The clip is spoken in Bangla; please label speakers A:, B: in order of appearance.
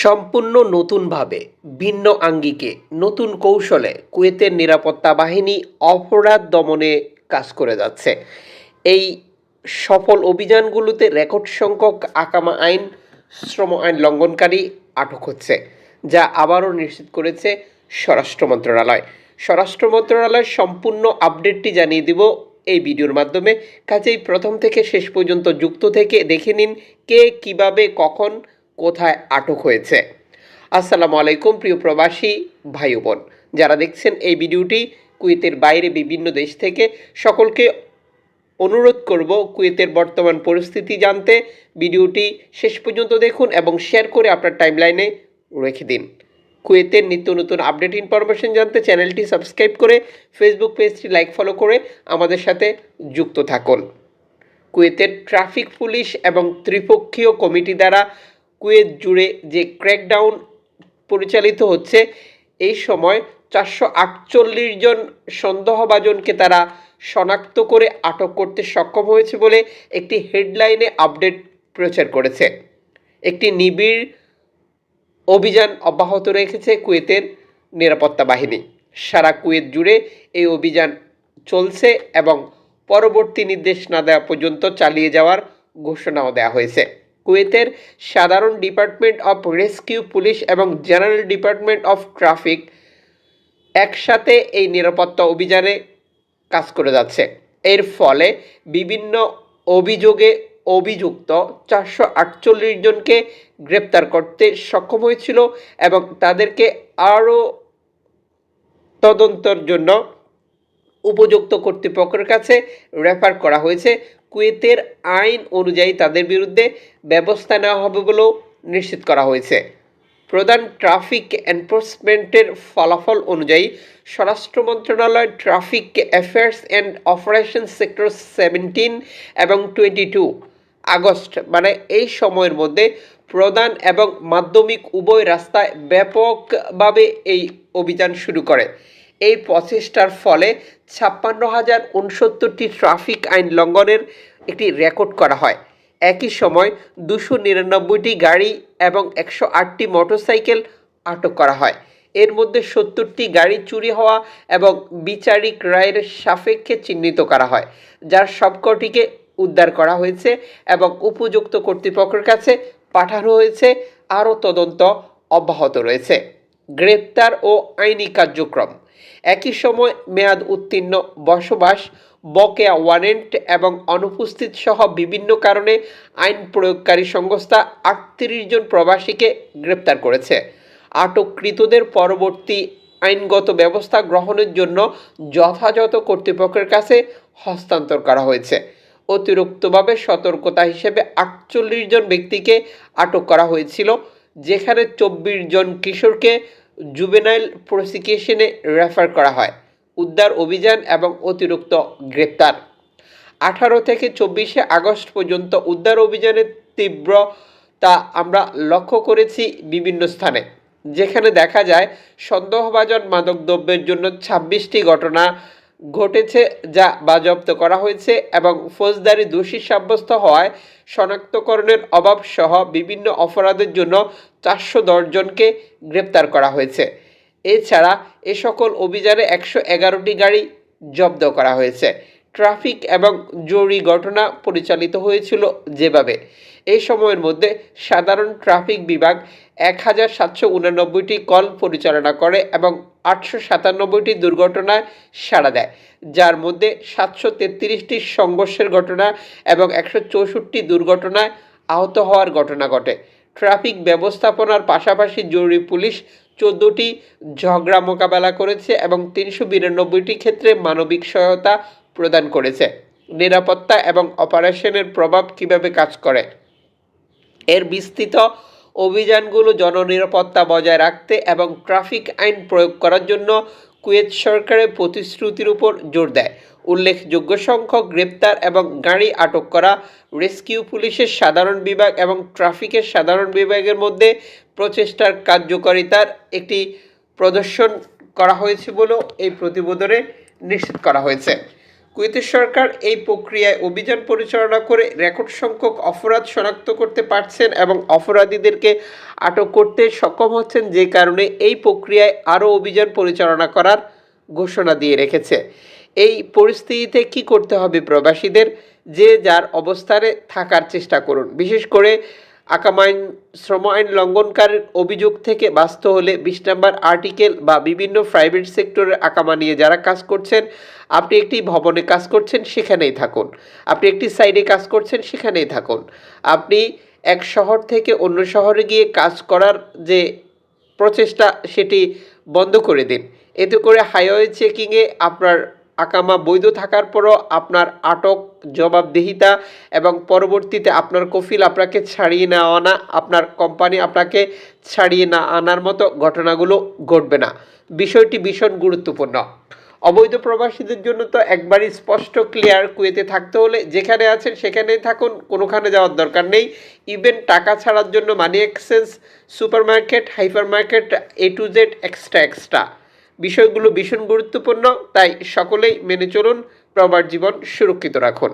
A: সম্পূর্ণ নতুনভাবে, ভিন্ন আঙ্গিকে, নতুন কৌশলে কুয়েতের নিরাপত্তা বাহিনী অপরাধ দমনে কাজ করে যাচ্ছে। এই সফল অভিযানগুলোতে রেকর্ড সংখ্যক আকামা আইন, শ্রম আইন লঙ্ঘনকারী আটক হচ্ছে, যা আবারও নিশ্চিত করেছে স্বরাষ্ট্র মন্ত্রণালয়। স্বরাষ্ট্র মন্ত্রণালয়ের সম্পূর্ণ আপডেটটি জানিয়ে দিব এই ভিডিওর মাধ্যমে। কাজেই প্রথম থেকে শেষ পর্যন্ত যুক্ত থেকে দেখে নিন কে, কীভাবে, কখন কোথায় আটক হয়েছে। আসসালামু আলাইকুম প্রিয় প্রবাসী ভাই বোন যারা দেখছেন এই ভিডিওটি, কুয়েতের বাইরে বিভিন্ন দেশ থেকে, সকলকে অনুরোধ করব কুয়েতের বর্তমান পরিস্থিতি জানতে। ভিডিওটি শেষ পর্যন্ত দেখুন এবং শেয়ার করে আপনার টাইমলাইনে রেখে দিন। কুয়েতের নিত্য নতুন আপডেট ইনফরমেশন জানতে চ্যানেলটি সাবস্ক্রাইব করে, ফেসবুক পেজটি লাইক ফলো করে আমাদের সাথে যুক্ত থাকুন। কুয়েতের ট্রাফিক পুলিশ এবং ত্রিপক্ষীয় কমিটি দ্বারা কুয়েত জুড়ে যে ক্র্যাকডাউন পরিচালিত হচ্ছে, এই সময় চারশো আটচল্লিশ জন সন্দেহভাজনকে তারা শনাক্ত করে আটক করতে সক্ষম হয়েছে বলে একটি হেডলাইনে আপডেট প্রচার করেছে। একটি নিবিড় অভিযান অব্যাহত রেখেছে কুয়েতের নিরাপত্তা বাহিনী। সারা কুয়েত জুড়ে এই অভিযান চলছে এবং পরবর্তী নির্দেশ না দেওয়া পর্যন্ত চালিয়ে যাওয়ার ঘোষণাও দেওয়া হয়েছে। কুয়েতের সাধারণ ডিপার্টমেন্ট অফ রেস্কিউ পুলিশ এবং জেনারেল ডিপার্টমেন্ট অফ ট্রাফিক একসাথে এই নিরাপত্তা অভিযানে কাজ করে যাচ্ছে। এর ফলে বিভিন্ন অভিযোগে অভিযুক্ত চারশো আটচল্লিশ জনকে গ্রেপ্তার করতে সক্ষম হয়েছিল এবং তাদেরকে আরও তদন্তর জন্য উপযুক্ত কর্তৃপক্ষের কাছে রেফার করা হয়েছে। কুয়েতের আইন অনুযায়ী তাদের বিরুদ্ধে ব্যবস্থা নেওয়া হবে বলেও নিশ্চিত করা হয়েছে। প্রধান ট্রাফিক এনফোর্সমেন্টের ফলাফল অনুযায়ী স্বরাষ্ট্র মন্ত্রণালয় traffic affairs and operation sector seventeen এবং টোয়েন্টি টু আগস্ট মানে এই সময়ের মধ্যে প্রধান এবং মাধ্যমিক উভয় রাস্তায় ব্যাপকভাবে এই অভিযান শুরু করে। এই প্রচেষ্টার ফলে ছাপ্পান্ন হাজার উনসত্তরটি ট্রাফিক আইন লঙ্ঘনের একটি রেকর্ড করা হয়। একই সময় দুশো নিরানব্বইটি গাড়ি এবং একশো আটটি মোটরসাইকেল আটক করা হয়। এর মধ্যে সত্তরটি গাড়ি চুরি হওয়া এবং বিচারিক রায়ের সাপেক্ষে চিহ্নিত করা হয়, যার সবকটিকে উদ্ধার করা হয়েছে এবং উপযুক্ত কর্তৃপক্ষের কাছে পাঠানো হয়েছে। আরও তদন্ত অব্যাহত রয়েছে। গ্রেপ্তার ও আইনি কার্যক্রম। একই সময় মেয়াদ উত্তীর্ণ, বসবাস, বকেয়া ওয়ারেন্ট এবং অনুপস্থিত সহ বিভিন্ন কারণে আইন প্রয়োগকারী সংস্থা আটত্রিশ জন প্রবাসীকে গ্রেপ্তার করেছে। আটককৃতদের পরবর্তী আইনগত ব্যবস্থা গ্রহণের জন্য যথাযথ কর্তৃপক্ষের কাছে হস্তান্তর করা হয়েছে। অতিরিক্তভাবে সতর্কতা হিসেবে আটচল্লিশ জন ব্যক্তিকে আটক করা হয়েছিল, যেখানে চব্বিশ জন কিশোরকে জুবেনাইল প্রসিকিউশনে রেফার করা হয়। উদ্ধার অভিযান এবং অতিরিক্ত গ্রেপ্তার। আঠারো থেকে চব্বিশে আগস্ট পর্যন্ত উদ্ধার অভিযানের তীব্রতা আমরা লক্ষ্য করেছি বিভিন্ন স্থানে। যেখানে দেখা যায়, সন্দেহভাজন মাদকদ্রব্যের জন্য ছাব্বিশটি ঘটনা ঘটেছে যা বাজেয়াপ্ত করা হয়েছে এবং ফৌজদারি দোষী সাব্যস্ত হওয়ায় শনাক্তকরণের অভাব সহ বিভিন্ন অপরাধের জন্য চারশো দশজনকে গ্রেপ্তার করা হয়েছে। এছাড়া এ সকল অভিযানে একশো এগারোটি গাড়ি জব্দ করা হয়েছে। ট্রাফিক এবং জরুরি ঘটনা পরিচালিত হয়েছিল যেভাবে। এই সময়ের মধ্যে সাধারণ ট্রাফিক বিভাগ এক হাজার সাতশো উনানব্বইটি কল পরিচালনা করে এবং আটশো সাতানব্বইটি দুর্ঘটনায় সাড়া দেয়, যার মধ্যে সাতশো তেত্রিশটি সংঘর্ষের ঘটনা এবং একশো চৌষট্টি দুর্ঘটনায় আহত হওয়ার ঘটনা ঘটে। ট্রাফিক ব্যবস্থাপনার পাশাপাশি জরুরি পুলিশ চোদ্দোটি ঝগড়া মোকাবেলা করেছে এবং তিনশো বিরানব্বইটি ক্ষেত্রে মানবিক সহায়তা প্রদান করেছে। নিরাপত্তা এবং অপারেশনের প্রভাব কীভাবে কাজ করে? এর বিস্তৃত অভিযানগুলো জননিরাপত্তা বজায় রাখতে এবং ট্রাফিক আইন প্রয়োগ করার জন্য কুয়েত সরকারের প্রতিশ্রুতির উপর জোর দেয়। উল্লেখযোগ্য সংখ্যক গ্রেপ্তার এবং গাড়ি আটক করা, রেস্কিউ পুলিশের সাধারণ বিভাগ এবং ট্রাফিকের সাধারণ বিভাগের মধ্যে প্রচেষ্টার কার্যকারিতার একটি প্রদর্শন করা হয়েছে বলেও এই প্রতিবেদনে নিশ্চিত করা হয়েছে। কুয়েতের সরকার এই প্রক্রিয়ায় অভিযান পরিচালনা করে রেকর্ড সংখ্যক অপরাধ শনাক্ত করতে পারছেন এবং অপরাধীদেরকে আটক করতে সক্ষম হচ্ছেন যে কারণে এই প্রক্রিয়ায় আরও অভিযান পরিচালনা করার ঘোষণা দিয়ে রেখেছে। এই পরিস্থিতিতে কি করতে হবে প্রবাসীদের? যে যার অবস্থানে থাকার চেষ্টা করুন। বিশেষ করে আকাম আইন শ্রম আইন লঙ্ঘনকারীর অভিযোগ থেকে বাস্ত হলে বিশ নম্বর আর্টিকেল বা বিভিন্ন প্রাইভেট সেক্টরের আকামা নিয়ে যারা কাজ করছেন, আপনি একটি ভবনে কাজ করছেন, সেখানেই থাকুন। আপনি একটি সাইডে কাজ করছেন, সেখানেই থাকুন। আপনি এক শহর থেকে অন্য শহরে গিয়ে কাজ করার যে প্রচেষ্টা, সেটি বন্ধ করে দিন। এতে করে হাইওয়ে চেকিংয়ে আপনার আকামা বৈধ থাকার পরও আপনার আটক জবাবদিহিতা এবং পরবর্তীতে আপনার কফিল আপনাকে ছাড়িয়ে না আনা, আপনার কোম্পানি আপনাকে ছাড়িয়ে না আনার মতো ঘটনাগুলো ঘটবে না। বিষয়টি ভীষণ গুরুত্বপূর্ণ। অবৈধ প্রবাসীদের জন্য তো একবারই স্পষ্ট ক্লিয়ার কুয়েতে থাকতে হলে যেখানে আছেন সেখানেই থাকুন, কোনোখানে যাওয়ার দরকার নেই। ইভেন টাকা ছাড়ার জন্য money exchange super market hyper market A to Z extra extra বিষয়গুলো ভীষণ গুরুত্বপূর্ণ তাই সকলেই মেনে চলুন প্রবার জীবন সুরক্ষিত রাখুন।